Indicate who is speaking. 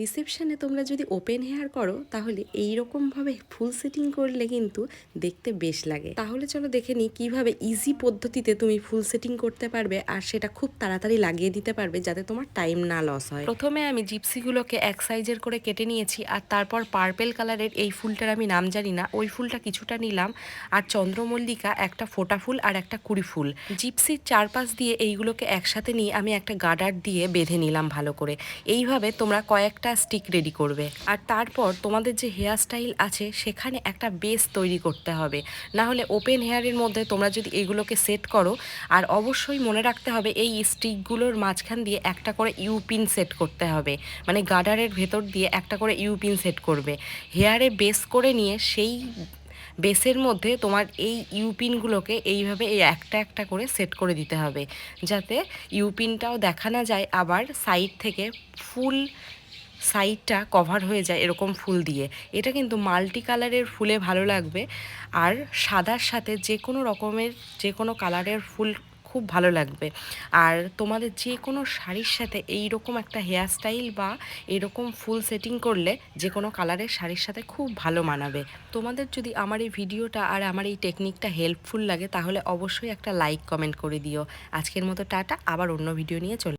Speaker 1: রিসেপশনে তোমরা যদি ওপেন হেয়ার করো, তাহলে এই রকমভাবে ফুল সেটিং করলে কিন্তু দেখতে বেশ লাগে। তাহলে চলো দেখে নিই কীভাবে ইজি পদ্ধতিতে তুমি ফুল সেটিং করতে পারবে আর সেটা খুব তাড়াতাড়ি লাগিয়ে দিতে পারবে যাতে তোমার টাইম না লস হয়। প্রথমে আমি জিপসিগুলোকে এক সাইজের করে কেটে নিয়েছি আর তারপর পার্পেল কালারের এই ফুলটার আমি নাম জানি না। ওই ফুলটা কিছুটা নিলাম আর চন্দ্রমল্লিকা একটা ফোটা ফুল আর একটা কুড়ি ফুল। জিপসির চারপাশ দিয়ে এইগুলোকে একসাথে নিয়ে আমি একটা গার্ডার দিয়ে বেঁধে নিলাম ভালো করে। এইভাবে তোমরা কয়েকটা স্টিক রেডি করবে। আর তারপর তোমাদের যে হেয়ার স্টাইল আছে, সেখানে একটা বেস তৈরি করতে হবে। না হলে ওপেন হেয়ারের মধ্যে তোমরা যদি এগুলোকে সেট করো, আর অবশ্যই মনে রাখতে হবে এই স্টিকগুলোর মাঝখান দিয়ে একটা করে ইউপিন সেট করতে হবে। মানে গার্ডারের ভেতর দিয়ে একটা করে ইউপিন সেট করবে। হেয়ারে বেস করে নিয়ে সেই বেসের মধ্যে তোমার এই ইউপিনগুলোকে এইভাবে এই একটা একটা করে সেট করে দিতে হবে। যাতে ইউপিনটাও দেখা না যায়, আবার সাইড থেকে ফুল সাইডটা কভার হয়ে যায় এরকম ফুল দিয়ে। এটা কিন্তু মাল্টি কালারের ফুলে ভালো লাগবে। আর সাদার সাথে যে কোনো রকমের, যে কোনো কালারের ফুল খুব ভালো লাগবে। আর তোমাদের যে কোনো শাড়ির সাথে এই রকম একটা হেয়ার স্টাইল বা এরকম ফুল সেটিং করলে যে কোনো কালারের শাড়ির সাথে খুব ভালো মানাবে। তোমাদের যদি আমার এই ভিডিওটা আর আমার এই টেকনিকটা হেল্পফুল লাগে, তাহলে অবশ্যই একটা লাইক কমেন্ট করে দিও। আজকের মতো টাটা, আবার অন্য ভিডিও নিয়ে চলে